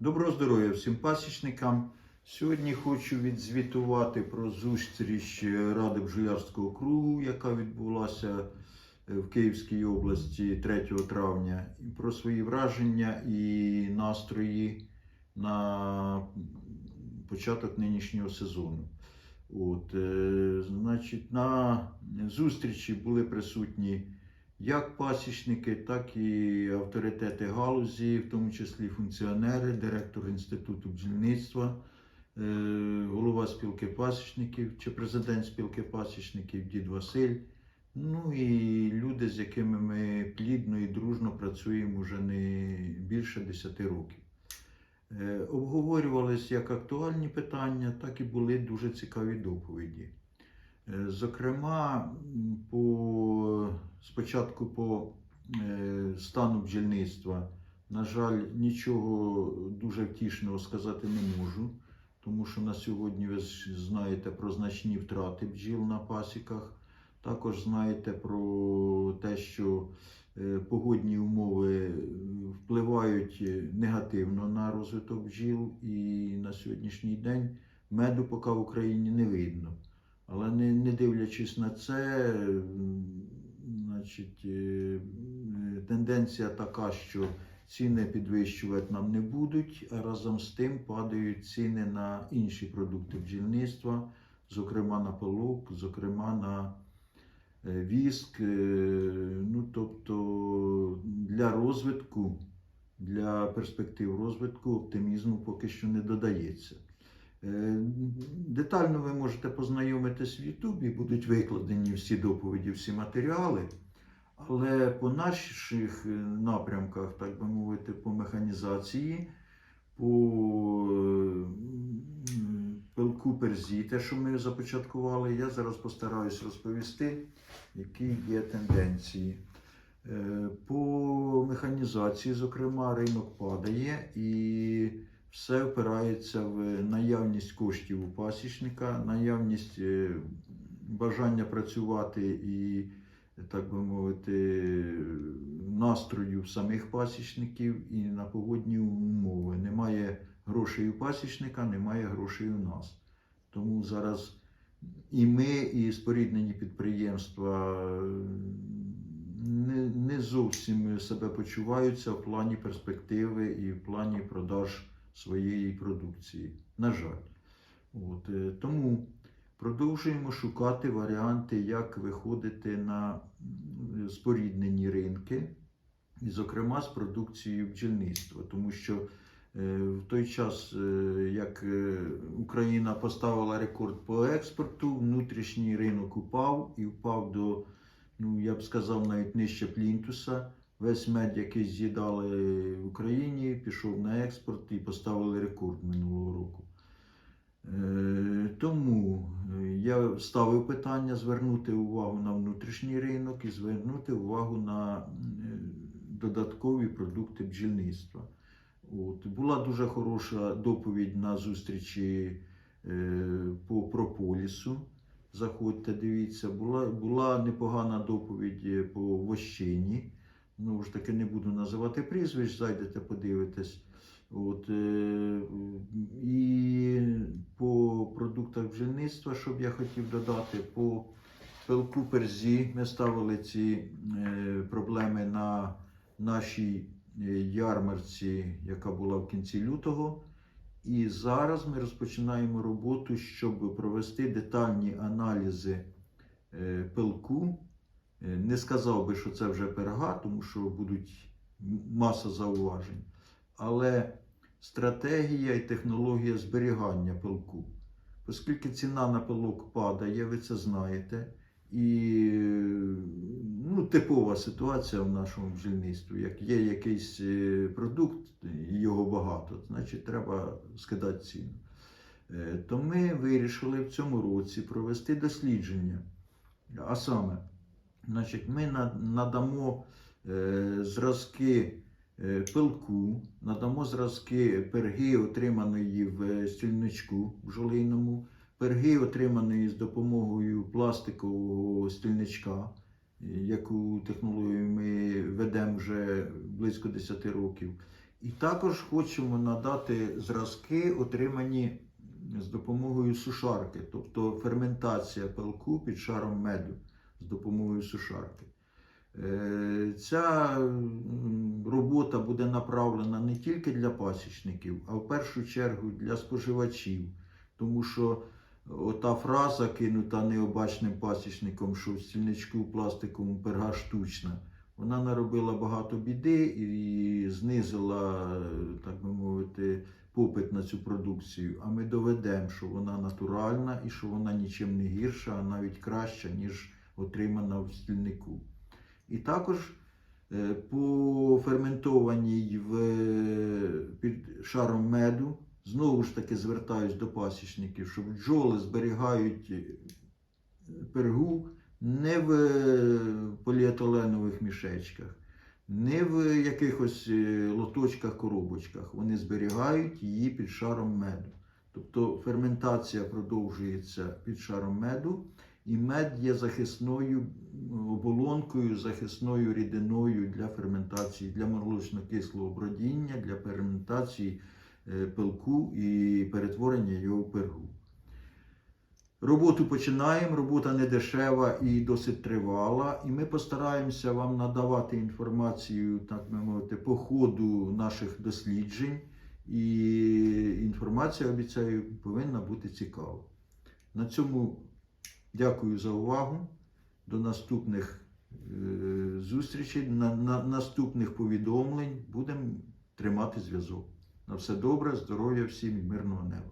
Доброго здоров'я всім пасічникам. Сьогодні хочу відзвітувати про зустріч Ради бджолярського кругу, яка відбулася е, в Київській області 3 травня, і про свої враження і настрої на початок нинішнього сезону. От, е, значить, на зустрічі були присутні як пасічники, так і авторитети галузі, в тому числі функціонери, директор інституту бджільництва, е, голова спілки пасічників чи президент спілки пасічників дід Василь. Ну і люди, з якими ми плідно і дружно працюємо вже не більше 10 років. Е, Обговорювались як актуальні питання, так і були дуже цікаві доповіді. Е, Зокрема, по, спочатку по е, стану бджільництва, на жаль, нічого дуже втішного сказати не можу, тому що на сьогодні ви знаєте про значні втрати бджіл на пасіках. Також знаєте про те, що е, погодні умови впливають негативно на розвиток бджіл, і на сьогоднішній день меду поки в Україні не видно. Але не, не дивлячись на це, значить, е, е, тенденція така, що ціни підвищувати нам не будуть, а разом з тим падають ціни на інші продукти бджільництва, зокрема на пилок, зокрема на е, віск. Ну, тобто для розвитку, для перспектив розвитку оптимізму поки що не додається. Детально ви можете познайомитись в Ютубі, будуть викладені всі доповіді, всі матеріали. Але по наших е, напрямках, так би мовити, по механізації, по е, пилку перзі, те, що ми започаткували, я зараз постараюсь розповісти, які є тенденції. Е, По механізації, зокрема, ринок падає і все впирається в наявність коштів у пасічника, наявність бажання працювати і, так би мовити, настрою самих пасічників і на погодні умови. Немає грошей у пасічника, немає грошей у нас. Тому зараз і ми, і споріднені підприємства не, не зовсім себе почуваються в плані перспективи і в плані продаж своєї продукції. На жаль. От, е, тому продовжуємо шукати варіанти, як виходити на споріднені ринки, і, зокрема, з продукцією бджільництва. Тому що е, в той час, е, як е, Україна поставила рекорд по експорту, внутрішній ринок упав і впав до, ну я б сказав, навіть нижче плінтуса. Весь мед, який з'їдали в Україні, пішов на експорт і поставили рекорд минулого року. Е, Тому е, я ставив питання звернути увагу на внутрішній ринок і звернути увагу на е, додаткові продукти бджільництва. От. Була дуже хороша доповідь на зустрічі по прополісу. Заходьте, дивіться, була, була непогана доповідь по вощині. Знову ж таки, не буду називати прізвищ, зайдете, подивитесь. От, е, і по продуктах бджільництва, що б я хотів додати, по пилку перзі ми ставили ці е, проблеми на нашій е, ярмарці, яка була в кінці лютого. І зараз ми розпочинаємо роботу, щоб провести детальні аналізи пилку. Не сказав би, що це вже пирога, тому що будуть маса зауважень. Але стратегія і технологія зберігання пилку. Оскільки ціна на пилок падає, ви це знаєте. І ну, типова ситуація в нашому бджільництві. Як є якийсь е, продукт, його багато, значить треба скидати ціну. Е, То ми вирішили в цьому році провести дослідження. А саме, Значить, ми надамо е, зразки пилку, надамо зразки перги, отриманої в е, стільничку бджолиному, перги, отриманої з допомогою пластикового стільничка, е, яку технологію ми ведемо вже близько 10 років. І також хочемо надати зразки, отримані з допомогою сушарки, тобто ферментація пилку під шаром меду з допомогою сушарки. Е, Ця робота буде направлена не тільки для пасічників, а в першу чергу для споживачів. Тому що ота фраза, кинута необачним пасічником, що в стільничку пластиковому перга штучна, вона наробила багато біди і знизила, так би мовити, попит на цю продукцію. А ми доведемо, що вона натуральна і що вона нічим не гірша, а навіть краща, ніж отримана в стільнику. І також е, по ферментованій в, під шаром меду, знову ж таки звертаюсь до пасічників, що бджоли зберігають е, пергу не в е, поліетиленових мішечках, не в якихось е, лоточках, коробочках. Вони зберігають її під шаром меду. Тобто ферментація продовжується під шаром меду, і мед є захисною оболонкою, захисною рідиною для ферментації, для молочно-кислого бродіння, для ферментації е, пилку і перетворення його в пергу. Роботу починаємо, робота не дешева і досить тривала, і ми постараємося вам надавати інформацію, так би мовити, по ходу наших досліджень. І інформація, обіцяю, повинна бути цікава. На цьому дякую за увагу. До наступних е, зустрічей, на, на наступних повідомлень будемо тримати зв'язок. На все добре, здоров'я всім і мирного неба.